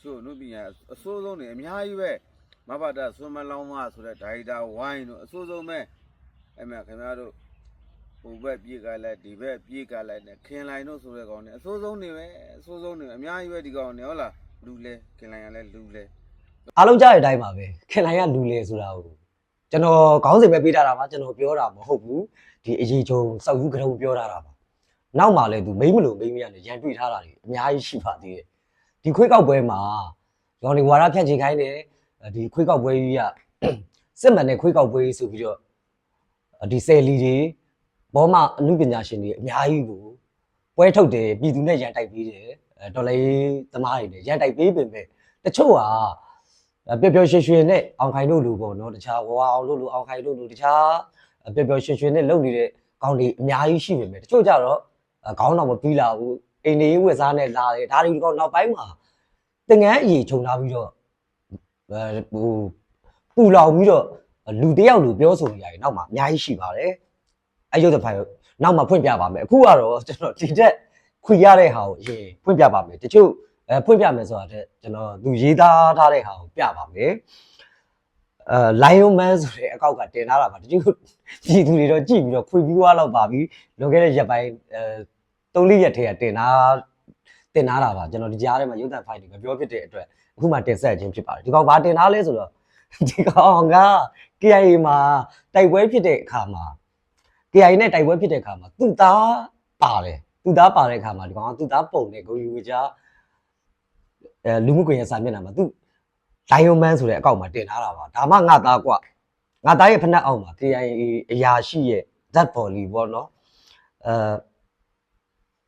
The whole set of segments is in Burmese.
ဆိုအနုပညာအစိုးဆုံးနေအများကြီးပဲမဘာတာဆွမ်းမလောင်းမဆိုတဲ့ဒါရိုက်တာဝိုင်းတို့အစိုးဆုံးပဲအဲ့မဲ့ခင်ဗျားတို့ဟိုဘက်ပြေးကလိုက်ဒီဘက်ပြေးကလိုက်နဲ့ခင်လိုက်တို့ဆိုတဲ့ကောင်နေအစိုးဆုံးနေပဲအစိုးဆုံးနေအများကြီးပဲဒီကောင်နေဟုတ်လားလူလဲခင်လိုက်ရလဲလူလဲအားလုံးကြားတဲ့အတိုင်းပါပဲခင်လိုင်ကလူလေဆိုတာကိုကျွန်တော်ခေါင်းစဉ်ပဲပေးထားတာပါကျွန်တော်ပြောတာမဟုတ်ဘူးဒီအရေးချုံစောက်ယူကတုံပြောထားတာပါနောက်မှလည်းသူမိမ့်မလို့မိမ့်မရနဲ့ရန်တွေ့ထားတာတွေအများကြီးရှိပါသေးတယ် ဒီခွေးကောက်ပွဲမှာရောင်နေဝါရဖြန့်ချေခိုင်းတယ်ဒီခွေးကောက်ပွဲကြီးကစစ်မှန်တဲ့ခွေးကောက်ပွဲကြီးဆိုပြီးတော့ဒီဆယ်လီတွေဘောမအမှုပညာရှင်တွေအများကြီးကိုပွဲထုတ်တယ်ပြည်သူနဲ့ရန်တိုက်ပေးတယ်အဲဒေါ်လေးသမားတွေနဲ့ရန်တိုက်ပေးပင်ပဲတချို့ကပျော်ပျော်ရွှင်ရွှင်နဲ့အောင်ခိုင်တို့လူပေါ့နော်တခြားဝဝအောင်လို့လူအောင်ခိုင်တို့လူတခြားပျော်ပျော်ရွှင်ရွှင်နဲ့လုပ်နေတဲ့ကောင်းတွေအများကြီးရှိပေမဲ့တချို့ကြတော့ခေါင်းတော့မပြီးလာဘူး အိမ်နေဝက်စားနဲ့လာတယ်ဒါတွေဒီကောင်နောက်ပိုင်းမှာတင်ငန်းအရေးခြုံထားပြီးတော့အဲဟိုပူလောင်ပြီးတော့လူတယောက်လူပြောဆိုနေရတယ်နောက်မှာအများကြီးရှိပါတယ်အဲ့ရုပ်တစ်ဖိုင်နောက်မှာဖွင့်ပြပါမယ်အခုကတော့ကျွန်တော်ဒီတက်ခွေရတဲ့ဟာကိုအရင်ဖွင့်ပြပါမယ်တချို့အဲဖွင့်ပြမယ်ဆိုတာတဲ့ကျွန်တော်သူရေးသားထားတဲ့ဟာကိုပြပါမယ်အဲ Lion Man ဆိုတဲ့အကောက်ကတင်ထားတာပါတချို့ပြည်သူတွေတော့ကြည့်ပြီးတော့ခွေပြီးွားလောက်ပါပြီလွန်ခဲ့တဲ့ရက်ပိုင်းအဲ သုံးလေးရက်ထဲကတင်ထားတင်ထားတာပါကျွန်တော်ဒီကြားထဲမှာရုပ်သံဖိုင်တွေမပြောဖြစ်တဲ့အတွက်အခုမှတင်ဆက်ခြင်းဖြစ်ပါတယ်ဒီကောင်ဘာတင်ထားလဲဆိုတော့ဒီကောင်က KIA မှာတိုက်ပွဲဖြစ်တဲ့အခါမှာ KIA နဲ့တိုက်ပွဲဖြစ်တဲ့အခါမှာသူ့သားပါတယ်သူ့သားပါတဲ့အခါမှာဒီကောင်ကသူ့သားပုံနဲ့ဂုံယူဝကြအဲလူမှုကွန်ရက်စာမျက်နှာမှာသူ Lion Man ဆိုတဲ့အကောင့်မှာတင်ထားတာပါဒါမှငါသားကွငါသားရဲ့ဖက်နှက်အောက်မှာ KIA အရာရှိရဲ့ that volley ပေါ့နော်အဲ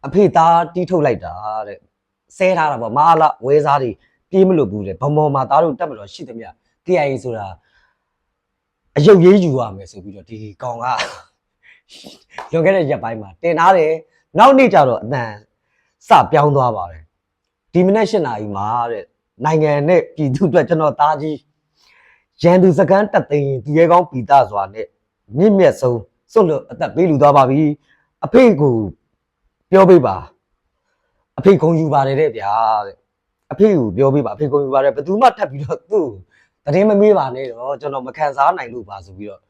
အဖေသားတီးထုတ်လိုက်တာတဲ့ဆဲထားတာပေါ့မာလာဝဲစားတွေပြေးမလို့ဘူးတဲ့ဗမော်မှာသားတို့တက်မလို့ရှိသမျှ KIA ဆိုတာအယုတ်ရေးယူရမယ်ဆိုပြီးတော့ဒီကောင်ကလွန်ခဲ့တဲ့ရက်ပိုင်းမှာတင်ထားတယ်နောက်နေ့ကျတော့အတန်စပြောင်းသွားပါတယ်ဒီမနေ့၈နာရီမှာတဲ့နိုင်ငံနဲ့ပြည်သူအတွက်ကျွန်တော်သားကြီးရန်သူစကန်းတက်သိရင်သူရဲကောင်းပီတာစွာနဲ့မြင့်မြတ်ဆုံးစွန့်လွတ်အသက်ပေးလူသွားပါပြီအဖေကို ပြောပေးပါအဖေခုံယူပါတယ်တဲ့ဗျာတဲ့အဖေကိုပြောပေးပါအဖေခုံယူပါတယ်ဘယ်သူမှထပ်ပြီးတော့သူ့တရင်မမေးပါနဲ့တော့ကျွန်တော်မခံစားနိုင်လို့ပါဆိုပြီးတော့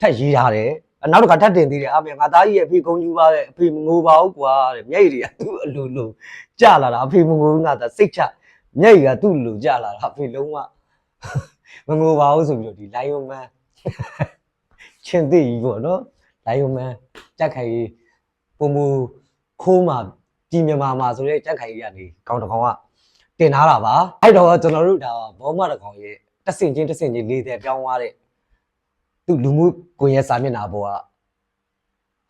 ထပ်ရေးထားတယ်အနောက်တစ်ခါထပ်တင်သေးတယ်အမေငါသားကြီးရဲ့အဖေခုံယူပါတယ်အဖေမငိုပါဘူးကွာတဲ့မျက်ရည်တွေကသူ့အလိုလိုကြလာတာအဖေမငိုဘူးငါသာစိတ်ချမျက်ရည်ကသူ့လူကြလာတာအဖေလုံးဝမငိုပါဘူးဆိုပြီးတော့ဒီ lion man ချင်းသိကြီးပေါ့နော် lion man ကြက်ခိုင်ကြီးပုံမူ ခိုးမှာပြည်မြန်မာမှာဆိုတဲ့ကြက်ခိုင်ကြီးကနေကောင်းတကောင်ကတင်ထားတာပါအဲ့တော့ကျွန်တော်တို့ဒါဘောမတကောင်ရဲ့တက်ဆင်ချင်းတက်ဆင်ချင်းလေးတဲ့ပြောင်းသွားတဲ့သူ့လူမှုကွန်ရက်စာမျက်နှာပေါ်က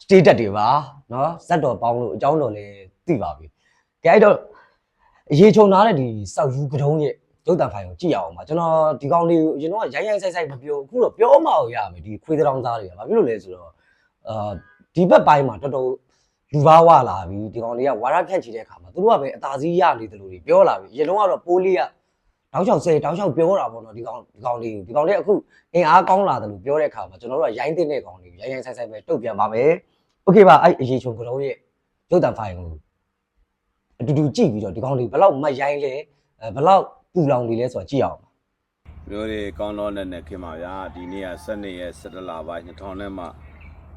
status တွေပါเนาะဇက်တော်ပေါင်းလို့အကြောင်းတော်လည်းသိပါပြီ ကဲအဲ့တော့အရေးချုံထားတဲ့ဒီစောက်ယူကတုံးရဲ့ရုပ်တံဖိုင်ကိုကြည့်ရအောင်ပါကျွန်တော်ဒီကောင်လေးကိုအရင်တော့ရိုင်းရိုင်းဆိုင်ဆိုင်မပြောအခုတော့ပြောမှအောင်ရမယ်ဒီခွေးတောင်သားတွေကဘာဖြစ်လို့လဲဆိုတော့အာဒီဘက်ပိုင်းမှာတော်တော် လူဘာဝလာပြီဒီကောင်လေးကဝါရဖြန့်ချီတဲ့အခါမှာသူတို့ကပဲအသာစီးရနေတယ်လို့ပြောလာပြီအရင်တော့ကတော့ပိုးလေးကတောက်ချောက်ဆဲတောက်ချောက်ပြောတာပေါ့နော်ဒီကောင်ဒီကောင်လေးကိုဒီကောင်လေးအခုအင်အားကောင်းလာတယ်လို့ပြောတဲ့အခါမှာကျွန်တော်တို့ကရိုင်းတဲ့ကောင်လေးကိုရိုင်းရိုင်းဆိုင်ဆိုင်ပဲတုတ်ပြန်ပါမယ်โอเคပါအဲ့အရေးချုံကတုံးရဲ့ရုပ်တံဖိုင်ကို အတူတူကြည့်ပြီးတော့ဒီကောင်လေးဘယ်လောက်မတ်ရိုင်းလဲအဲဘယ်လောက်ပူလောင်နေလဲဆိုတာကြည့်အောင်ပါ မျိုးတွေကောင်းတော့နဲ့နဲ့ခင်ပါဗျာဒီနေ့က7ရက်17လပိုင်း2000နဲ့မှ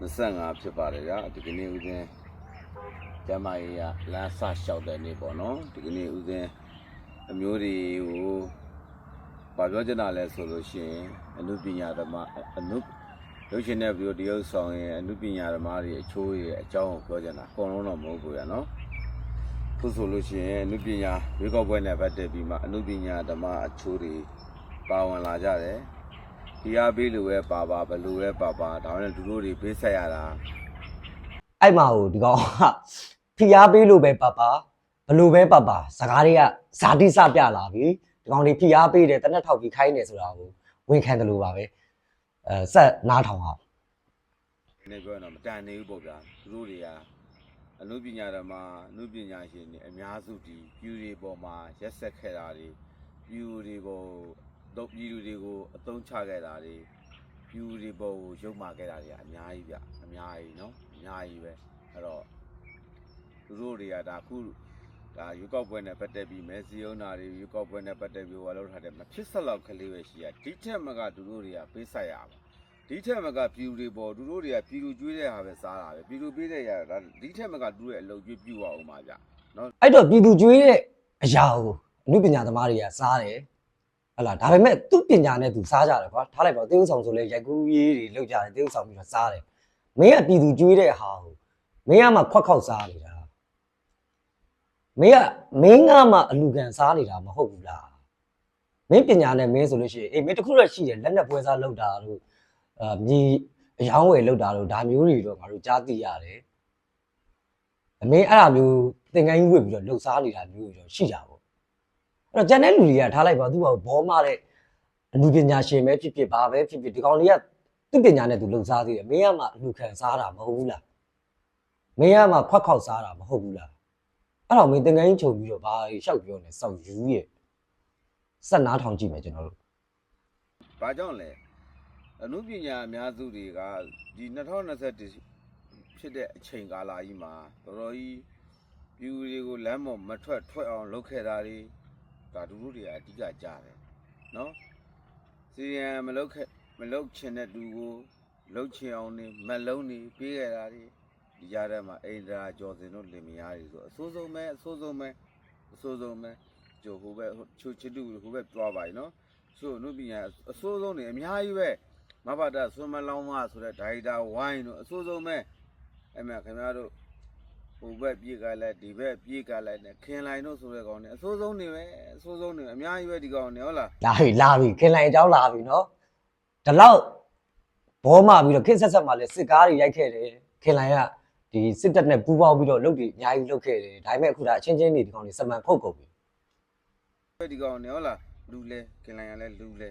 25ဖြစ်ပါတယ်ဗျာဒီကနေ့ဦးဇင်း ကျမကြီးကလမ်းဆလျှောက်တဲ့နေ့ပေါ့နော်ဒီကနေ့ဦးဇင်းအမျိုးတွေကိုဘာပြောချင်တာလဲဆိုလို့ရှိရင်အနုပညာဓမ္မအနုရုပ်ရှင်တဲ့ဗီဒီယိုတရုပ်ဆောင်ရင်အနုပညာဓမ္မတွေအချိုးတွေအကြောင်းကိုပြောချင်တာအကုန်လုံးတော့မဟုတ်ဘူးရနော်ခုဆိုလို့ရှိရင်အနုပညာဝေကောက်ပွဲနဲ့ပတ်သက်ပြီးမှအနုပညာဓမ္မအချိုးတွေပါဝင်လာကြတယ်။ဒီအားပေးလို့ပဲပါပါဘယ်လိုပဲပါပါဒါနဲ့လူတို့တွေပေးဆက်ရတာအဲ့မှာဟိုဒီကောင်က ဖီအားပေးလို့ပဲပပဘလို့ပဲပပစကားတွေကဇာတိစပြလာပြီဒီကောင်လေးဖီအားပေးတယ်တနက်ထောက်ပြီးခိုင်းနေဆိုတာကိုဝန်ခံတယ်လို့ပါပဲအဲဆက်နားထောင်အောင် ။ဒီနေ့ပြောရင်တော့မတန်နေဘူးပေါ့ဗျာ။လူတို့တွေကအနုပညာဓမ္မအနုပညာရှင်တွေအများစုဒီပြူတွေပေါ်မှာရက်ဆက်ခဲ့တာတွေပြူတွေပေါ်တော့ပြူတွေကိုအသုံးချခဲ့တာတွေပြူတွေပေါ်ကိုရုပ်မာခဲ့တာတွေကအများကြီးဗျအများကြီးเนาะအများကြီးပဲအဲ့တော့ သူတို့တွေကဒါအခုဒါယူကောက်ပွဲနဲ့ပတ်သက်ပြီးမဲစီယုံနာတွေယူကောက်ပွဲနဲ့ပတ်သက်ပြီးဟိုလောက်ထားတယ်မဖြစ်ဆက်လောက်ကလေးပဲရှိရဒီထက်မကသူတို့တွေကပေးဆက်ရပါဒီထက်မကပြည်သူတွေပေါ်သူတို့တွေကပြည်သူကျွေးတဲ့ဟာပဲစားတာပဲပြည်သူပေးတဲ့ရဒါဒီထက်မကသူတို့ရဲ့အလုပ်ကျွေးပြူအောင်ပါဗျနော်အဲ့တော့ပြည်သူကျွေးတဲ့အရာကိုအမှုပညာသမားတွေကစားတယ်ဟတ်လာဒါပေမဲ့သူ့ပညာနဲ့သူစားကြတယ်ကွာထားလိုက်ပါသေဥဆောင်ဆိုလဲရိုက်ကူးရေးတွေလောက်ကြတယ်သေဥဆောင်ပြီးတော့စားတယ်မင်းကပြည်သူကျွေးတဲ့ဟာကိုမင်းကမှခွက်ခောက်စားနေတာ မင်းကမင်းကမှအလူကန်စားနေတာမဟုတ်ဘူးလားမင်းပညာနဲ့မင်းဆိုလို့ရှိရင်အေးမင်းတခုတော့ရှိတယ်လက်နဲ့ပွဲစားလောက်တာတို့အာမြေအယောင်းဝယ်လောက်တာတို့ဒါမျိုးတွေတော့ငါတို့ကြားသိရတယ်အမင်းအဲ့ဒါမျိုးသင်္ကန်းကြီးဝတ်ပြီးတော့လှုပ်ရှားနေတာမျိုးတွေတော့ရှိကြပါဘူးအဲ့တော့ကျန်တဲ့လူတွေကထားလိုက်ပါသူကဘောမတဲ့အမှုပညာရှင်ပဲဖြစ်ဖြစ်ဘာပဲဖြစ်ဖြစ်ဒီကောင်လေးကသူ့ပညာနဲ့သူလှုပ်ရှားသေးတယ်မင်းကမှအလူခံစားတာမဟုတ်ဘူးလားမင်းကမှခွက်ခောက်စားတာမဟုတ်ဘူးလား အဲ့တော့မင်းသင်္ကန်းကြီးချုပ်ပြီးတော့ဘာရှောက်ပြောနေစောက်ယူရဲ့ဆက်နားထောင်ကြည့်မယ်ကျွန်တော်တို့ဘာကြောင့်လဲအမှုပညာအများစုတွေကဒီ2021ဖြစ်တဲ့အချိန်ကာလကြီးမှာတော်တော်ကြီးပြည်သူတွေကိုလမ်းပေါ်မထွက်ထွက်အောင်လုပ်ခဲ့တာတွေဒါသူတို့တွေကအဓိကကြားတယ်နော်စီရန်မလုပ်ခဲ့မလုပ်ချင်တဲ့သူကိုလုပ်ချင်အောင်နေမလုံးနေပေးခဲ့တာတွေ ဒီကြားထဲမှာအိန္ဒြာကျော်စင်တို့လင်မယားတွေဆိုအဆိုးဆုံးပဲအဆိုးဆုံးပဲအဆိုးဆုံးပဲကျိုဟိုဘက်ချူချစ်တူဟိုဘက်တွားပါရင်နော်ဆိုနုပညာအဆိုးဆုံးနေအများကြီးပဲမဘာတာဆွမလောင်းမဆိုတဲ့ဒါရိုက်တာဝိုင်းတို့အဆိုးဆုံးပဲအဲ့မဲ့ခင်ဗျားတို့ဟိုဘက်ပြေးကလည်းဒီဘက်ပြေးကလည်းနဲ့ခင်လိုင်တို့ဆိုတဲ့ကောင်နဲ့အဆိုးဆုံးနေပဲအဆိုးဆုံးနေအများကြီးပဲဒီကောင်နဲ့ဟုတ်လားလာပြီလာပြီခင်လိုင်အကြောင်းလာပြီနော်ဒီလောက်ဘောမှပြီးတော့ခင်းဆက်ဆက်မှလည်းစစ်ကားတွေရိုက်ခဲ့တယ်ခင်လိုင်က ဒီစစ်တပ်နဲ့ပူးပေါင်းပြီးတော့လုပ်တွေအများကြီးလုပ်ခဲ့တယ်ဒါပေမဲ့အခုဒါအချင်းချင်းနေဒီကောင်တွေစမန်ဖုတ်ကုန်ပြီပဲဒီကောင်တွေဟုတ်လားလူလဲခင်လိုက်ရလဲလူလဲ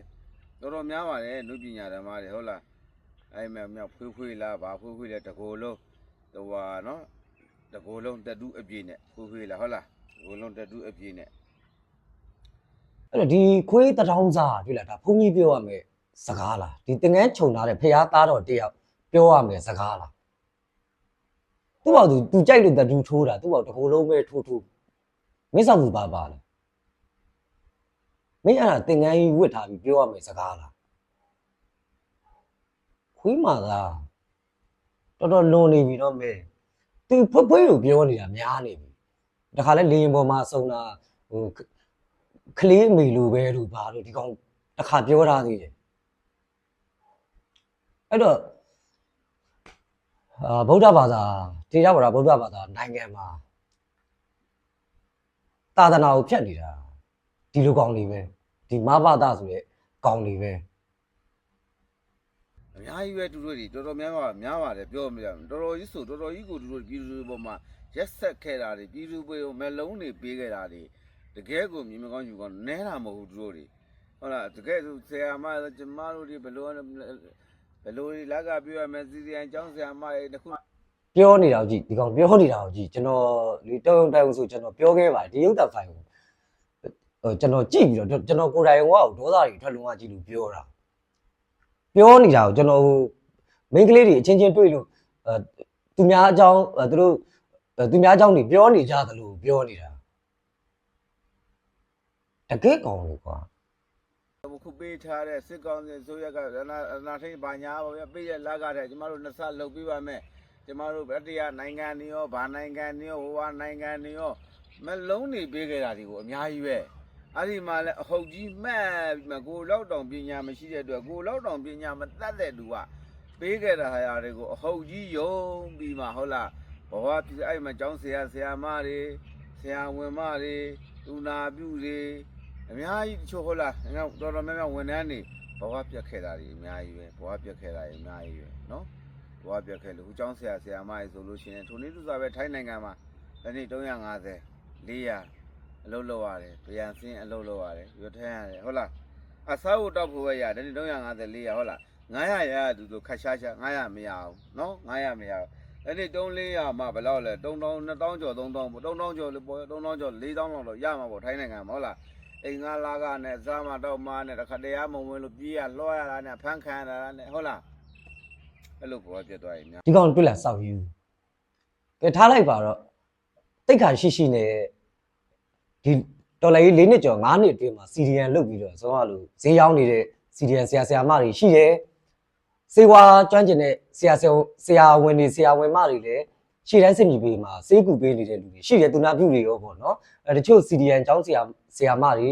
တော်တော်များပါတယ်နုပညာဓမ္မတွေဟုတ်လားအဲ့မဲ့မြောက်ဖွေးဖွေးလားဗာဖွေးဖွေးလဲတကိုယ်လုံးဟိုဟာနော်တကိုယ်လုံးတက်တူးအပြည့်နဲ့ဖွေးဖွေးလားဟုတ်လားတကိုယ်လုံးတက်တူးအပြည့်နဲ့အဲ့တော့ဒီခွေးတထောင်းစားတွေ့လားဒါဘုန်းကြီးပြောရမယ်စကားလားဒီတင်ငန်းခြုံထားတဲ့ဖះသားတော်တယောက်ပြောရမယ်စကားလား သူ့ဘောက်သူသူကြိုက်လို့တတူထိုးတာသူ့ဘောက်တစ်ခုလုံးပဲထိုးထိုးမင်းဆောင်မှုပါပါလားမင်းအဲ့ဒါတင်ငန်းကြီးဝတ်ထားပြီးပြောရမယ်စကားလားခွေးမာသားတော်တော်လွန်နေပြီတော့မဲသူဖွဖွေးကိုပြောနေတာများနေပြီတခါလဲလေရင်ပေါ်မှာစုံတာဟိုကလေးအမေလိုပဲလို့ဘာလို့ဒီကောင်တစ်ခါပြောထားသေးတယ်အဲ့တော့ အာဗုဒ္ဓဘာသာထေရဝါဒဗုဒ္ဓဘာသာနိုင်ငံမှာသာသနာကိုဖြတ်နေတာဒီလိုကောင်တွေပဲဒီမဘာသာဆိုတဲ့ကောင်တွေပဲအများကြီးပဲသူတို့တွေတော်တော်များများများပါတယ်ပြောမရဘူးတော်တော်ကြီးဆိုတော်တော်ကြီးကိုသူတို့ပြည်သူတွေပေါ်မှာရက်ဆက်ခဲ့တာတွေပြည်သူတွေမလုံးတွေပေးခဲ့တာတွေတကယ်ကိုမြင်မကောင်းယူကောင်းနဲတာမဟုတ်ဘူးသူတို့တွေဟုတ်လားတကယ်ဆိုဆရာမကျမတို့တွေဘလို့ ဘလို့လက်ကပြောရမယ်စီစီအန်ကျောင်းဆရာမတွေတခုပြောနေတာကိုကြည့်ဒီကောင်ပြောနေတာကိုကြည့်ကျွန်တော်ဒီတောင်းတိုင်ဆိုကျွန်တော်ပြောခဲ့ပါတယ်ဒီရုပ်တာဖိုင်ကိုဟိုကျွန်တော်ကြည့်ပြီးတော့ကျွန်တော်ကိုယ်တိုင်ကဒေါသတွေထွက်လုံးဝကြည့်လို့ပြောတာပြောနေတာကိုကျွန်တော်မိန်းကလေးတွေအချင်းချင်းတွေ့လို့အဲသူများအကြောင်းအဲသူတို့အဲသူများအကြောင်းတွေပြောနေကြသလိုပြောနေတာတကယ်ကောင်းလို့ကွာ ခုပေးထားတဲ့စစ်ကောင်စီဆိုရကရနာရနာထိန်ဘာညာပါဗျပေးရလက်ကတဲ့ကျမတို့နှစ်ဆလုပ်ပြီးပါမယ်ကျမတို့ဗတ္တရနိုင်ငံနေရောဗာနိုင်ငံနေရောဟိုဟာနိုင်ငံနေရောမလုံးနေပေးခဲ့တာဒီကိုအများကြီးပဲအဲ့ဒီမှာလဲအဟုတ်ကြီးမှတ်ပြီးမှကိုလောက်တောင်ပညာမရှိတဲ့အတွက်ကိုလောက်တောင်ပညာမတတ်တဲ့လူကပေးခဲ့တာဟာရာတွေကိုအဟုတ်ကြီးယုံပြီးမှဟုတ်လားဘဝပြအဲ့မှာကျောင်းဆရာဆရာမတွေဆရာဝန်မတွေလူနာပြုတွေ အများကြီးတချို့ဟုတ်လားငါတော်တော်များများဝန်ထမ်းနေဘဝပြတ်ခဲ့တာတွေအများကြီးပဲဘဝပြတ်ခဲ့တာတွေအများကြီးပဲနော်ဘဝပြတ်ခဲ့လို့ဦးကျောင်းဆရာဆရာမကြီးဆိုလို့ရှိရင်ထိုနည်းသူစားပဲထိုင်းနိုင်ငံမှာဒီနေ့350 400အလုပ်လုပ်ရတယ်ဗျံစင်းအလုပ်လုပ်ရတယ်ရွတ်ထမ်းရတယ်ဟုတ်လားအစားဖို့တောက်ဖို့ပဲရတယ်ဒီနေ့350 400ဟုတ်လား900ရရသူတို့ခတ်ရှားရှား900မရအောင်နော်900မရအောင်အဲ့ဒီ3 400မှဘယ်လောက်လဲ3000 2000ကျော်3000ပေါ့3000ကျော်လို့ပေါ့3000ကျော်4000လောက်တော့ရမှာပေါ့ထိုင်းနိုင်ငံမှာဟုတ်လား အိမ်ငါလာကနဲ့စားမတော့မနဲ့တခါတရားမဝင်လို့ပြေးရလွှားရတာနဲ့ဖမ်းခံရတာနဲ့ဟုတ်လားအဲ့လိုဘောပြတ်သွားရင်များဒီကောင်တွေ့လာစောက်ယူကဲထားလိုက်ပါတော့တိတ်ခါရှိရှိနဲ့ဒီတော်လိုင်းလေးနှစ်ကျော်9နှစ်အတွင်းမှာ CDN လုတ်ပြီးတော့ဆိုတော့လို့ဈေးရောက်နေတဲ့ CDN ဆရာဆရာမတွေရှိတယ်စေဝါကျွမ်းကျင်တဲ့ဆရာဆရာဆရာဝန်တွေဆရာဝန်မတွေလည်းရှေ့တိုင်းစစ်မြေပေးမှာစေးကူပေးနေတဲ့လူတွေရှိတယ်သူနာပြုတွေရောပေါ့နော် အဲတချို့ CDN ကျောင်းဆရာဆရာမတွေ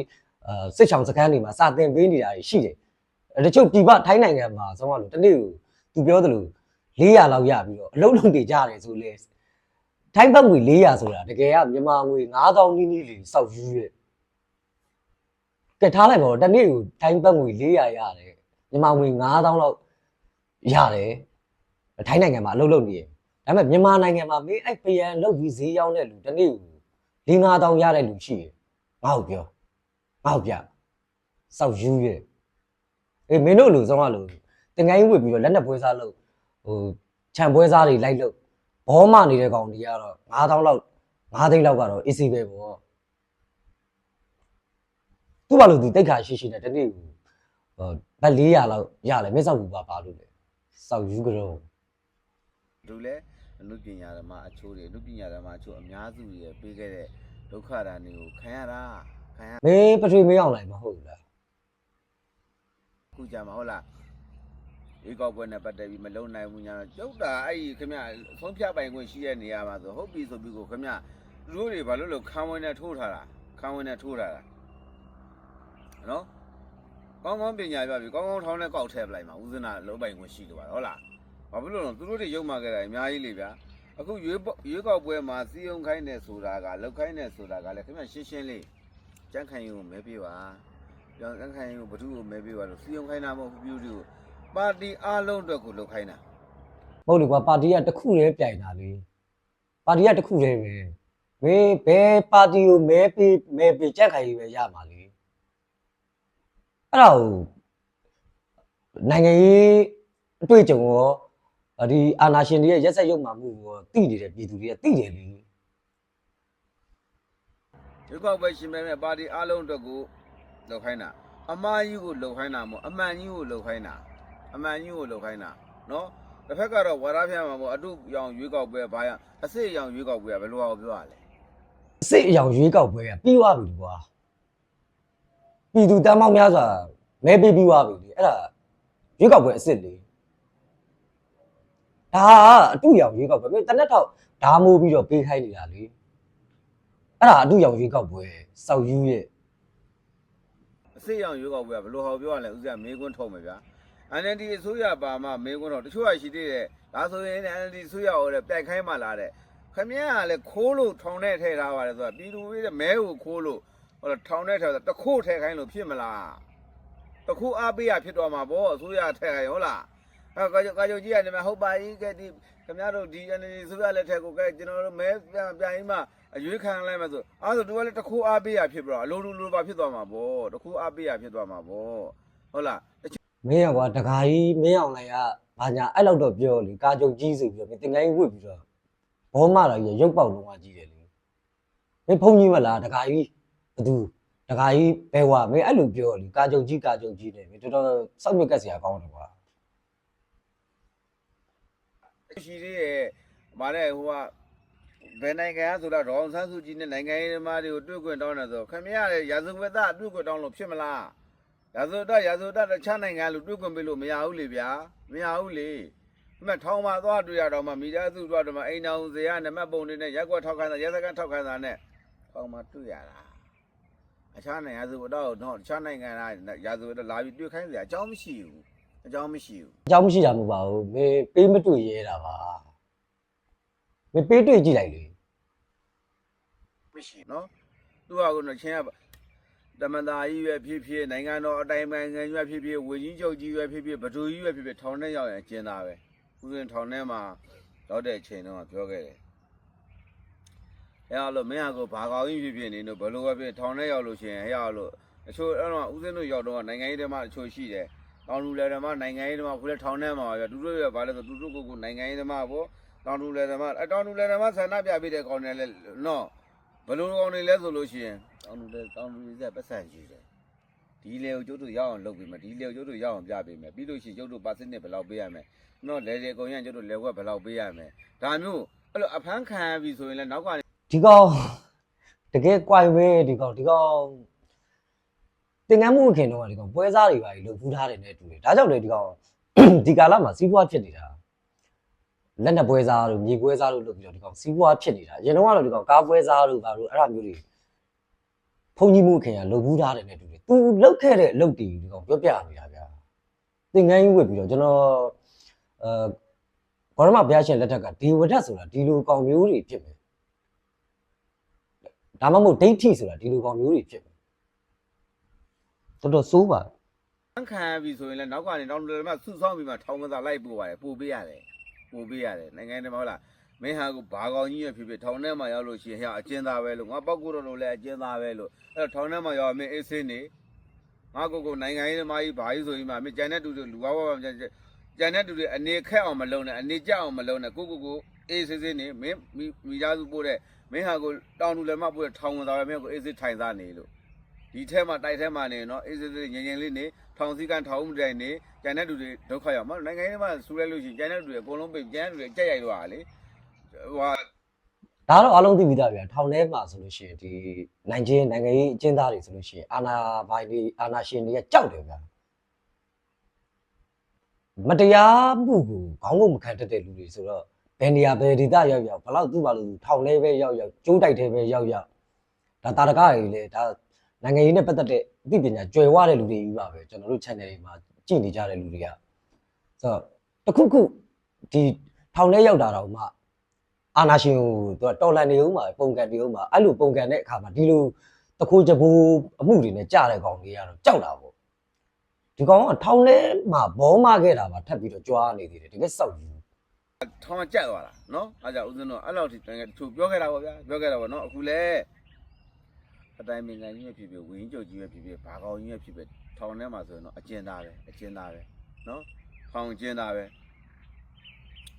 အဲစစ်ချောင်စခန်းတွေမှာစာသင်ပေးနေတာတွေရှိတယ်အဲတချို့ပြည်ပထိုင်းနိုင်ငံမှာဆိုတော့လို့တနေ့ကိုသူပြောသလို400လောက်ရပြီးတော့အလုံးလုံးတွေကြတယ်ဆိုလဲထိုင်းဘတ်ငွေ400ဆိုတာတကယ်ကမြန်မာငွေ9000နီးနီးလေးစောက်ယူရဲ့ကဲထားလိုက်ပါတော့တနေ့ကိုထိုင်းဘတ်ငွေ400ရတယ်မြန်မာငွေ9000လောက်ရတယ်ထိုင်းနိုင်ငံမှာအလုပ်လုပ်နေရဒါပေမဲ့မြန်မာနိုင်ငံမှာမင်းအဲ့ပယံလုပ်ပြီးဈေးရောက်တဲ့လူတနေ့ကို 4-5000ရတဲ့လူရှိရငါ့ကိုပြောငါ့ကိုပြစောက်ယူရဲ့အေးမင်းတို့လူဆုံးကလူတင်ကိုင်းဝစ်ပြီးတော့လက်နက်ပွဲစားလုပ်ဟိုခြံပွဲစားတွေလိုက်လုပ်ဘောမနေတဲ့ကောင်တွေကတော့9000လောက်9သိန်းလောက်ကတော့ AC ပဲပေါ့သူ့ဘာလို့သူတိတ်ခါရှိရှိနဲ့တနေ့ကိုဟိုဘတ်400လောက်ရတယ်မင်းစောက်ဘူးပါပါလို့လေစောက်ယူကြတော့လူလဲ အနုပညာဓမ္မအချိုးတွေအနုပညာဓမ္မအချိုးအများစုတွေပေးခဲ့တဲ့ဒုက္ခဒါတွေကိုခံရတာခံရမင်းပထွေမင်းအောင်လိုက်မဟုတ်ဘူးလားခုကြမှာဟုတ်လားဒီကောက်ပွဲနဲ့ပတ်သက်ပြီးမလုံနိုင်ဘူးညာတော့ကျုပ်တာအဲ့ဒီခင်ဗျဆုံးဖြတ်ပိုင်ခွင့်ရှိတဲ့နေရာမှာဆိုဟုတ်ပြီဆိုပြီးကိုခင်ဗျသူတို့တွေဘာလို့လို့ခံဝင်နဲ့ထိုးထားတာခံဝင်နဲ့ထိုးထားတာနော်ကောင်းကောင်းပညာပြပြီကောင်းကောင်းထောင်းနဲ့ကောက်ထည့်ပလိုက်မှာဦးဇနာလုံးပိုင်ခွင့်ရှိလို့ပါဟုတ်လား ဘာဖြစ်လို့လဲသူတို့တွေရုံမှခဲ့တာအများကြီးလေဗျာအခုရွေးပေါရွေးကောက်ပွဲမှာစီယုံခိုင်းနေဆိုတာကလောက်ခိုင်းနေဆိုတာကလည်းခင်ဗျရှင်းရှင်းလေးကြန့်ခိုင်ရုံမဲပြေပါကြောင်ကြန့်ခိုင်ရုံဘ ᱹ ကိုမဲပြေပါလို့စီယုံခိုင်းတာမဟုတ်ဘူးပြူတွေကိုပါတီအားလုံးအတွက်ကိုလောက်ခိုင်းတာမဟုတ်လေကွာပါတီကတစ်ခုတည်းပြိုင်တာလေပါတီကတစ်ခုတည်းပဲမင်းဘယ်ပါတီကိုမဲပေးမဲပေးကြက်ခိုင်ရေးပဲရမှာလေအဲ့ဒါကိုနိုင်ငံရေးအတွေ့အကြုံရော ဒီအာနာရှင်တွေရဲ့ရက်ဆက်ရုပ်မှမှုကိုသိနေတဲ့ပြည်သူတွေကသိတယ်လေရွေးကောက်ပွဲရှင်မဲမဲ့ပါတီအားလုံးအတွက်ကိုလောက်ခိုင်းတာအမားကြီးကိုလောက်ခိုင်းတာမဟုတ်အမှန်ကြီးကိုလောက်ခိုင်းတာအမှန်ကြီးကိုလောက်ခိုင်းတာနော်တစ်ဖက်ကတော့ဝါရဖျက်မှာပေါ့အတုရောင်ရွေးကောက်ပွဲဘာရအစစ်ရောင်ရွေးကောက်ပွဲကဘယ်လိုအောင်ပြောရလဲစိတ်အယောင်ရွေးကောက်ပွဲကပြီးသွားပြီကွာပြည်သူတမ်းမောက်များစွာမဲပေးပြီးသွားပြီလေအဲ့ဒါရွေးကောက်ပွဲအစ်စ်လေ ဒါကအတူရောင်ရွေးကောက်ပွဲမင်းတနက်ထောက်ဓာမိုးပြီးတော့ပေးခိုင်းနေတာလေအဲ့ဒါအတူရောင်ရွေးကောက်ပွဲစောက်ယူရဲ့အစစ်ရောင်ရွေးကောက်ပွဲကဘယ်လိုဟောပြောရလဲဥစ္စာမေးခွန်းထုတ်မယ်ဗျာ NLD အစိုးရပါမှမေးခွန်းတော့တချို့ကရှိသေးတယ်ဒါဆိုရင် NLD အစိုးရဟောတဲ့ပြိုက်ခိုင်းမှလာတဲ့ခမင်းကလည်းခိုးလို့ထောင်ထဲထည့်ထားပါတယ်ဆိုတာပြည်သူတွေမဲကိုခိုးလို့ဟောထောင်ထဲထည့်တာတခိုးထည့်ခိုင်းလို့ဖြစ်မလားတခိုးအားပေးရဖြစ်သွားမှာပေါ့အစိုးရထည့်ခိုင်းဟုတ်လား အဲကာကာကြကြီးကနေမဟုတ်ပါကြီးကဲဒီခင်ဗျားတို့ဒီ NLD အစိုးရလက်ထက်ကိုကဲကျွန်တော်တို့မဲပြန်ပြန်ပြီးမှအရွေးခံလိုက်မှဆိုအားဆိုသူကလည်းတခိုးအားပေးရဖြစ်ပြီးတော့အလိုလိုလိုပါဖြစ်သွားမှာပေါ့တခိုးအားပေးရဖြစ်သွားမှာပေါ့ဟုတ်လားမင်းကကွာတခါကြီးမင်းအောင်လိုက်ကဘာညာအဲ့လောက်တော့ပြောလေကာကြုံကြီးဆိုပြီးတော့မင်းတင်ကိုင်းဝှက်ပြီးတော့ဘောမလာကြီးရုပ်ပေါက်လုံးဝကြီးတယ်လေမင်းဖုန်းကြီးမလားတခါကြီးဘသူတခါကြီးဘဲဝမင်းအဲ့လိုပြောလေကာကြုံကြီးကာကြုံကြီးတယ်မင်းတော်တော်စောက်မြက်ကက်စရာကောင်းတယ်ကွာ ရှိသေးရဲ့ဗါတဲ့ဟိုကဘယ်နိုင်ငံကဆိုတော့ဒေါအောင်ဆန်းစုကြည်နဲ့နိုင်ငံရေးသမားတွေကိုတွေ့ခွင့်တောင်းတယ်ဆိုခင်ဗျားရဲ့ရာဇဝတ်သားတွေ့ခွင့်တောင်းလို့ဖြစ်မလားရာဇဝတ်သားရာဇဝတ်သားတခြားနိုင်ငံလူတွေ့ခွင့်ပေးလို့မရဘူးလေဗျာမရဘူးလေဒီမဲ့ထောင်မှာသွားတွေ့ရတော့မှမိသားစုသွားတော့မှအိမ်တော်ဇေယနမတ်ပုံတွေနဲ့ရက်ကွက်ထောက်ခံတာရက်စကန်ထောက်ခံတာနဲ့ထောင်မှာတွေ့ရတာအခြားနိုင်ငံရာဇဝတ်သားတော့တခြားနိုင်ငံကရာဇဝတ်သားလာပြီးတွေ့ခိုင်းစရာအကြောင်းမရှိဘူး အကြောင်းမရှိဘူးအကြောင်းမရှိတာမဟုတ်ပါဘူးမင်းပေးမတွေ့ရဲတာပါမင်းပေးတွေ့ကြည့်လိုက်လေမရှိနော်သူကကတော့ချင်းကတမန်သားကြီးပဲဖြစ်ဖြစ်နိုင်ငံတော်အတိုင်းပင်ငံရွက်ဖြစ်ဖြစ်ဝေကြီးချုပ်ကြီးပဲဖြစ်ဖြစ်ဗဒူကြီးပဲဖြစ်ဖြစ်ထောင်ထဲရောက်ရင်ကျင်းသားပဲဥစဉ်ထောင်ထဲမှာရောက်တဲ့အချိန်တော့ပြောခဲ့တယ်အဲအဲ့လိုမင်းကကိုဘာကောင်ကြီးဖြစ်ဖြစ်နေတော့ဘလို့ပဲဖြစ်ထောင်ထဲရောက်လို့ရှိရင်ဟဲ့ရလို့အချို့အဲ့တော့ဥစဉ်တို့ရောက်တော့နိုင်ငံရေးတဲမှာအချို့ရှိတယ် တောင်လူလည်းဓမ္မနိုင်ငံရေးဓမ္မခုလည်းထောင်ထဲမှာပဲသူတို့ရဘာလဲဆိုသူတို့ကိုကိုနိုင်ငံရေးဓမ္မပေါ့တောင်လူလည်းဓမ္မအတောင်လူလည်းဓမ္မဆန္ဒပြပေးတဲ့ကောင်တွေလည်းနော်ဘယ်လိုကောင်တွေလဲဆိုလို့ရှိရင်တောင်လူတွေတောင်လူတွေဆက်ပတ်စံကြီးတယ်ဒီလေကိုကျုပ်တို့ရအောင်လုပ်ပေးမယ်ဒီလေကိုကျုပ်တို့ရအောင်ပြပေးမယ်ပြီးလို့ရှိရင်ကျုပ်တို့ပါစနစ်ဘယ်လောက်ပေးရမယ်နော်လေလေကုန်ရင်ကျုပ်တို့လေဝက်ဘယ်လောက်ပေးရမယ်ဒါမျိုးအဲ့လိုအဖမ်းခံရပြီဆိုရင်လည်းနောက်ကနေဒီကောင်တကယ်ကြွိုင်ပဲဒီကောင်ဒီကောင်တ င်ငန်းမှုခင်တော့ကဒီကောင်ပွဲစားတွေပါကြီးလှုပ်ဖူးထားတယ်နဲ့တူတယ်ဒါကြောင့်လေဒီကောင်ဒီကာလမှာစီးပွားဖြစ်နေတာလက်နက်ပွဲစားတို့မြေပွဲစားတို့လုပ်ပြီးတော့ဒီကောင်စီးပွားဖြစ်နေတာအရင်တော့ကတော့ဒီကောင်ကားပွဲစားတို့ဘာလို့အဲ့ဒါမျိုးတွေဖုန်ကြီးမှုခင်ကလှုပ်ဖူးထားတယ်နဲ့တူတယ်သူလှုပ်ခဲ့တဲ့အလုပ်တွေဒီကောင်ပြောပြနေတာဗျာတင်ငန်းကြီးဝတ်ပြီးတော့ကျွန်တော်အဲဘောရမဘုရားရှင်လက်ထက်ကဒီဝဒတ်ဆိုတာဒီလိုကောင်မျိုးတွေဖြစ်မယ်ဒါမှမဟုတ်ဒိဋ္ဌိဆိုတာဒီလိုကောင်မျိုးတွေဖြစ်မယ် တော်တော်စိုးပါ။ခံရပြီဆိုရင်လည်းနောက်ကနေနောက်လည်းမှစုဆောင်းပြီးမှထောင်ကစားလိုက်ပို့ပါတယ်ပို့ပေးရတယ်။ပို့ပေးရတယ်နိုင်ငံထဲမှာဟုတ်လားမင်းဟာကဘာကောင်ကြီးရဖြစ်ဖြစ်ထောင်ထဲမှာရောက်လို့ရှိရင်ဟဲ့အကျဉ်းသားပဲလို့ငါပောက်ကူတော်လို့လည်းအကျဉ်းသားပဲလို့အဲ့တော့ထောင်ထဲမှာရောက်မင်းအေးစင်းနေငါကိုကိုနိုင်ငံရေးသမားကြီးဘာကြီးဆိုရင်မှမင်းကြံတဲ့တူတွေလူဝါဝါကြံကြံတဲ့တူတွေအနေခက်အောင်မလုပ်နဲ့အနေကြအောင်မလုပ်နဲ့ကိုကိုကိုအေးစင်းစင်းနေမင်းမိသားစုပို့တဲ့မင်းဟာကိုတောင်တူလည်းမပို့တဲ့ထောင်ကစားပဲမင်းကိုအေးစင်းထိုင်စားနေလို့ ဒီထဲမှာတိုက်ထဲမှာနေနော်အေးစေးစေးငြိမ်ငြိမ်လေးနေထောင်စည်းကန်ထောင်မှုတိုင်နေကျန်တဲ့လူတွေဒုက္ခရောက်မှာနိုင်ငံရေးမှာဆူရဲလို့ရှိရင်ကျန်တဲ့လူတွေအကုန်လုံးပိတ်ကျန်တဲ့လူတွေကြက်ရိုက်သွားတာလေဟိုဟာဒါတော့အားလုံးသိပြီးသားဗျာထောင်ထဲမှာဆိုလို့ရှိရင်ဒီနိုင်ချင်းနိုင်ငံရေးအကျဉ်းသားတွေဆိုလို့ရှိရင်အာနာဘိုင်တွေအာနာရှင်တွေကကြောက်တယ်ဗျာမတရားမှုကိုခေါင်းကုန်မခံတတ်တဲ့လူတွေဆိုတော့ဘယ်နေရာဘယ်ဒေသရောက်ရောက်ဘလောက်သူ့ဘာလို့ထောင်ထဲပဲရောက်ရောက်ကျိုးတိုက်ထဲပဲရောက်ရောက်ဒါတာရကတွေလေဒါ နိုင်ငံရေးနဲ့ပတ်သက်တဲ့အသိပညာကျွယ်ဝတဲ့လူတွေကြီးပါပဲကျွန်တော်တို့ channel တွေမှာကြည့်နေကြတဲ့လူတွေကဆိုတော့တစ်ခုခုဒီထောင်ထဲရောက်တာတော့မှအာနာရှင်ကိုသူကတော်လန်နေဦးမှာပုံကန်နေဦးမှာအဲ့လိုပုံကန်တဲ့အခါမှာဒီလိုတခိုးကြပိုးအမှုတွေနဲ့ကြားတဲ့ကောင်တွေကတော့ကြောက်တာပေါ့ဒီကောင်ကထောင်ထဲမှာဘောမခဲ့တာပါထပ်ပြီးတော့ကြွားနေသေးတယ်တကယ်စောက်ယူထောင်ကြက်သွားတာနော်အားကြောင့်ဦးဇင်းတို့အဲ့လောက်ထိတကယ်သူပြောခဲ့တာပေါ့ဗျာပြောခဲ့တာပေါ့နော်အခုလေ အတိုင်းမင်္ဂန်ကြီးပဲဖြစ်ဖြစ်ဝင်းကြုတ်ကြီးပဲဖြစ်ဖြစ်ဘာကောင်ကြီးပဲဖြစ်ဖြစ်ထောင်ထဲမှာဆိုရင်တော့အကျဉ်းသားပဲအကျဉ်းသားပဲနော်ထောင်အကျဉ်းသားပဲ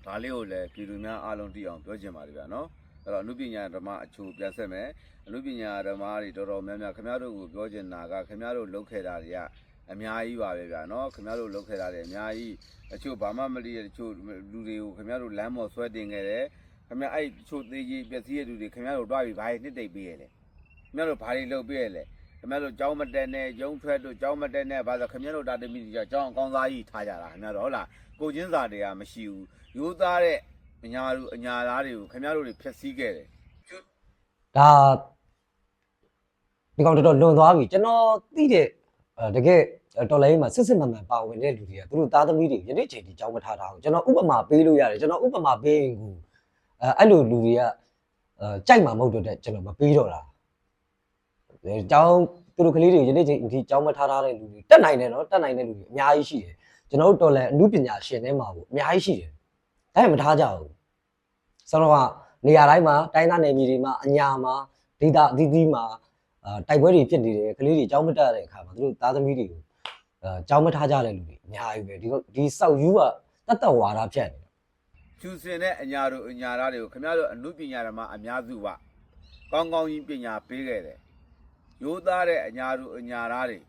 ဒါလေးကိုလည်းပြည်သူများအားလုံးသိအောင်ပြောချင်ပါတယ်ဗျာနော်အဲ့တော့အနုပညာဓမ္မအချို့ပြန်ဆက်မယ်အနုပညာဓမ္မတွေတော်တော်များများခင်ဗျားတို့ကိုပြောချင်တာကခင်ဗျားတို့လုပ်ခဲ့တာတွေကအများကြီးပါပဲဗျာနော်ခင်ဗျားတို့လုပ်ခဲ့တာတွေအများကြီးအချို့ဘာမှမသိတဲ့တချို့လူတွေကိုခင်ဗျားတို့လမ်းမော်ဆွဲတင်ခဲ့တယ်ခင်ဗျာအဲ့တချို့သေးကြီးပျက်စီးတဲ့လူတွေခင်ဗျားတို့တွားပြီးဘာတွေနှစ်သိပ်ပေးရလဲ ခင်ဗျားတို့ဘာတွေလုပ်ပေးရလဲခင်ဗျားတို့ကြောင်းမတက်နဲ့ရုံထွက်တို့ကြောင်းမတက်နဲ့ဘာလို့ခင်ဗျားတို့တာတမီကြီးကြောင်းအကောင်းစားကြီးထားကြတာခင်ဗျားတို့ဟုတ်လားကိုချင်းစာတွေကမရှိဘူးရိုးသားတဲ့အညာတို့အညာသားတွေကိုခင်ဗျားတို့တွေဖျက်ဆီးခဲ့တယ်ဒါဒီကောင်တော်တော်လွန်သွားပြီကျွန်တော်သိတဲ့အဲတကယ်တော်လိုင်းမှာစစ်စစ်မှန်မှန်ပါဝင်တဲ့လူတွေကသူတို့သားသမီးတွေယနေ့ချိန်ထိကြောင်းမထားတာကိုကျွန်တော်ဥပမာပေးလို့ရတယ်ကျွန်တော်ဥပမာပေးရင်ကိုအဲအဲ့လိုလူတွေကအဲကြိုက်မှာမဟုတ်တော့တဲ့ကျွန်တော်မပေးတော့တာအဲ ကြောင်းသူတို့ကလေးတွေယနေ့ချိန်ထိကြောင်းမထားထားတဲ့လူတွေတက်နိုင်တယ်နော်တက်နိုင်တဲ့လူတွေအများကြီးရှိတယ်ကျွန်တော်တို့တော်လန်အမှုပညာရှင်ထဲမှာပေါ့အများကြီးရှိတယ်ဒါပေမဲ့မထားကြဘူးဆိုတော့ကနေရာတိုင်းမှာတိုင်းသားနယ်မြေတွေမှာအညာမှာဒေသအသီးသီးမှာအာတိုက်ပွဲတွေဖြစ်နေတယ်ကလေးတွေကြောင်းမတက်တဲ့အခါမှာသူတို့သားသမီးတွေကိုအဲကြောင်းမထားကြတဲ့လူတွေအများကြီးပဲဒီဒီစောက်ယူကတတ်တဝါဒဖြတ်နေတယ်ဖြူစင်တဲ့အညာတို့အညာသားတွေကိုခင်ဗျားတို့အနုပညာဓမ္မအများစုကကောင်းကောင်းကြီးပညာပေးခဲ့တယ် ရိုးသားတဲ့အညာတို့အညာသားတွေ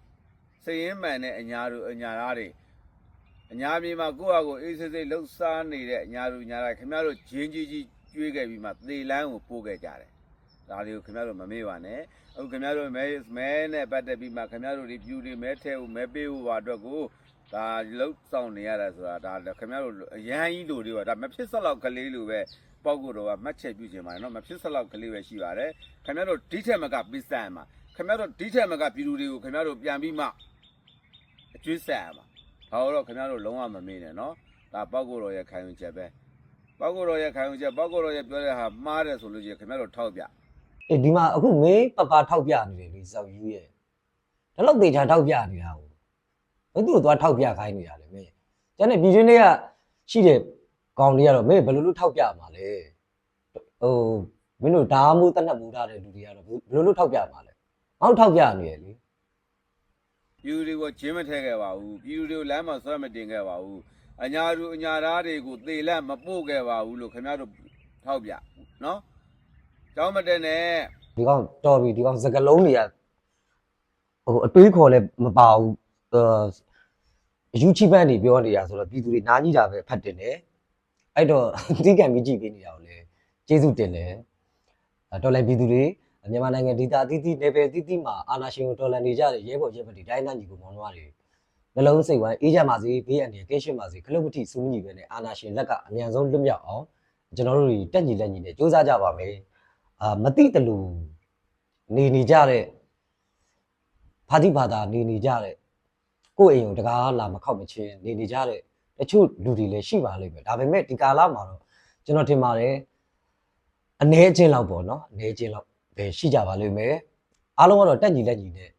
စည်ရင်မှန်တဲ့အညာတို့အညာသားတွေအညာမြေမှာကိုယ့်အကိုအေးစိစိလှုပ်ရှားနေတဲ့အညာတို့အညာသားခင်ဗျားတို့ဂျင်းကြီးကြီးကျွေးခဲ့ပြီးမှသေလန်းကိုပို့ခဲ့ကြတယ်ဒါလေးကိုခင်ဗျားတို့မမေ့ပါနဲ့အခုခင်ဗျားတို့မဲမဲနဲ့ပတ်သက်ပြီးမှခင်ဗျားတို့ဒီပြူတွေမဲထဲကိုမဲပေးဖို့ပါအတွက်ကိုဒါလှုပ်ဆောင်နေရတာဆိုတာဒါလည်းခင်ဗျားတို့အရန်ကြီးလူတွေကဒါမဖြစ်စလောက်ကလေးလိုပဲပောက်ကိုတော့ကမှတ်ချက်ပြုခြင်းပါတယ်နော်မဖြစ်စလောက်ကလေးပဲရှိပါတယ်ခင်ဗျားတို့ဒီထက်မကပစ္စံမှာ ခင်ဗျားတို့ဒီထက်မကပြည်သူတွေကိုခင်ဗျားတို့ပြန်ပြီးမှအကျွေးဆက်ရမှာဒါတော့ခင်ဗျားတို့လုံးဝမမေ့နဲ့နော်ဒါပောက်ကိုတော့ရဲ့ခံယူချက်ပဲပောက်ကိုတော့ရဲ့ခံယူချက်ပောက်ကိုတော့ရဲ့ပြောတဲ့ဟာမှားတယ်ဆိုလို့ရှိရင်ခင်ဗျားတို့ထောက်ပြအေးဒီမှာအခုမင်းပပထောက်ပြနေတယ်လေစောက်ယူရဲ့ဒါတော့တေချာထောက်ပြနေတာကိုဘယ်သူ့ကိုသွားထောက်ပြခိုင်းနေတာလဲမင်းကျန်တဲ့ပြည်တွင်းတွေကရှိတဲ့ကောင်တွေကတော့မင်းဘယ်လိုလုပ်ထောက်ပြမှာလဲဟိုမင်းတို့ဓာမှုတနတ်မူထားတဲ့လူတွေကတော့ဘယ်လိုလုပ်ထောက်ပြမှာလဲ ငေါ့ထောက်ပြနေရလေပြည်သူတွေကိုဂျင်းမထဲခဲ့ပါဘူးပြည်သူတွေကိုလမ်းမှာဆွဲမတင်ခဲ့ပါဘူးအညာသူအညာသားတွေကိုသေလက်မပို့ခဲ့ပါဘူးလို့ခင်ဗျားတို့ထောက်ပြနော်ကြောင်းမတက်နဲ့ဒီကောင်တော်ပြီဒီကောင်စကလုံးတွေကဟိုအတွေးခေါ်လဲမပါဘူးအာယူချီပန်းတွေပြောနေတာဆိုတော့ပြည်သူတွေနားကြီးတာပဲဖတ်တင်တယ်အဲ့တော့တီးကံပြီးကြည့်ပေးနေတာကိုလေကျေးဇူးတင်တယ်အဲ့တော်လည်းပြည်သူတွေ မြန်မာနိုင်ငံဒေသအသီးသီးနယ်ပယ်အသီးသီးမှာအာဏာရှင်ကိုတော်လှန်နေကြတဲ့ရဲဘော်ရဲဘက်တွေတိုင်းသားညီကိုမောင်နှမတွေနှလုံးစိတ်ဝမ်းအေးချမ်းပါစေဘေးအန္တရာယ်ကင်းရှင်းပါစေခလုတ်ပတိစူးညီပဲနဲ့အာဏာရှင်လက်ကအမြန်ဆုံးလွတ်မြောက်အောင်ကျွန်တော်တို့တွေတက်ညီလက်ညီနဲ့စူးစမ်းကြပါမယ်အာမတိတလူနေနေကြတဲ့ဖာတိဘာသာနေနေကြတဲ့ကိုယ့်အိမ်ကိုတကားလာမခောက်မချင်းနေနေကြတဲ့တချို့လူတွေလည်းရှိပါလိမ့်မယ်ဒါပေမဲ့ဒီကာလမှာတော့ကျွန်တော်ထင်ပါတယ်အ ਨੇ ချင်းလောက်ပေါ့နော်အ ਨੇ ချင်းလောက် ပဲရှိကြပါလိမ့်မယ်အားလုံးကတော့တက်ညီလက်ညီနဲ့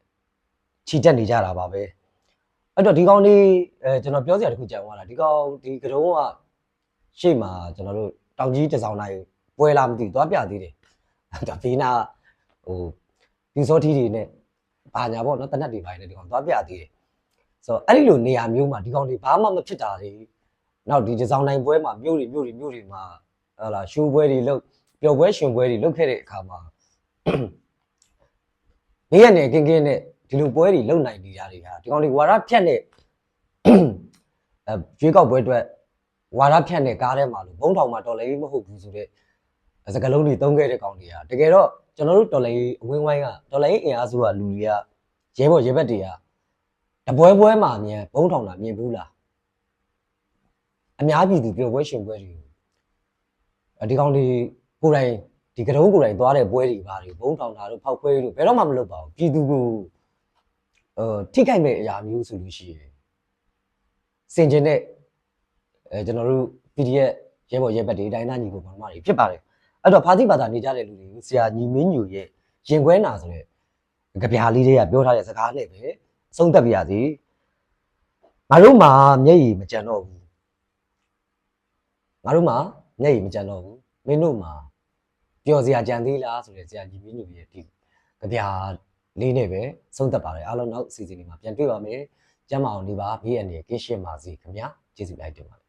ခြိတက်နေကြတာပါပဲအဲ့တော့ဒီကောင်လေးအဲကျွန်တော်ပြောစရာတစ်ခုကြံသွားတာဒီကောင်ဒီကတုံးကရှေ့မှာကျွန်တော်တို့တောင်ကြီးတစ်ဆောင်တိုင်းပွဲလာမသိဘူးသွားပြသေးတယ်ဒါဘေးနာဟိုဒီစောထီးတွေနဲ့ဘာညာပေါ့နော်တနက်တွေပိုင်းနဲ့ဒီကောင်သွားပြသေးတယ်ဆိုတော့အဲ့ဒီလိုနေရာမျိုးမှာဒီကောင်တွေဘာမှမဖြစ်တာတွေနောက်ဒီတစ်ဆောင်တိုင်းပွဲမှာမြို့တွေမြို့တွေမြို့တွေမှာဟလာရှိုးပွဲတွေလုပ်ပျော်ပွဲရှင်ပွဲတွေလုပ်ခဲ့တဲ့အခါမှာ နေရနေကင်းကင်းနဲ့ဒီလိုပွဲတွေလုပ်နိုင်နေတာတွေဟာဒီကောင်တွေဝါရဖြတ်နဲ့အဲရွေးကောက်ပွဲအတွက်ဝါရဖြတ်နဲ့ကားထဲမှာလို့ဘုံထောင်မှာတော်လည်းမဟုတ်ဘူးဆိုတဲ့စကလုံးတွေသုံးခဲ့တဲ့ကောင်တွေဟာတကယ်တော့ကျွန်တော်တို့တော်လည်းအဝင်းဝိုင်းကတော်လည်းအင်အားစုကလူတွေကရဲဘော်ရဲဘက်တွေကတပွဲပွဲမှာအမြန်ဘုံထောင်တာမြင်ဘူးလားအများပြည်သူပျော်ပွဲရှင်ပွဲတွေဒီကောင်လေးကိုယ်တိုင် ဒီကတုံးကိုယ်တိုင်သွားတဲ့ပွဲတွေပါတွေဘုံထောင်တာတို့ဖောက်ခွဲတို့ဘယ်တော့မှမလုပ်ပါဘူးပြည်သူကိုအဲထိခိုက်မဲ့အရာမျိုးဆိုလို့ရှိရင်စင်ကျင်တဲ့အဲကျွန်တော်တို့ PDF ရဲဘော်ရဲဘက်တွေတိုင်းသားညီကိုမောင်မတွေဖြစ်ပါတယ်အဲ့တော့ဖာတိဘာသာနေကြတဲ့လူတွေကိုဆရာညီမင်းညူရဲ့ရင်ခွဲနာဆိုတဲ့ကြပြားလေးတွေကပြောထားတဲ့စကားနဲ့ပဲအဆုံးသက်ပြရစီငါတို့မှာမျက်ရည်မကြံတော့ဘူးငါတို့မှာမျက်ရည်မကြံတော့ဘူးမင်းတို့မှာ ပျော်စရာကြံသေးလားဆိုတဲ့ဆရာကြီးမင်းတို့ရဲ့ဒီကြပြာလေးနဲ့ပဲဆုံးသက်ပါတယ်အားလုံးနောက်အစီအစဉ်လေးမှာပြန်တွေ့ပါမယ်ကျမ်းမာအောင်နေပါဘေးအန္တရာယ်ကင်းရှင်းပါစေခင်ဗျာကျေးဇူးလိုက်တင်ပါတယ်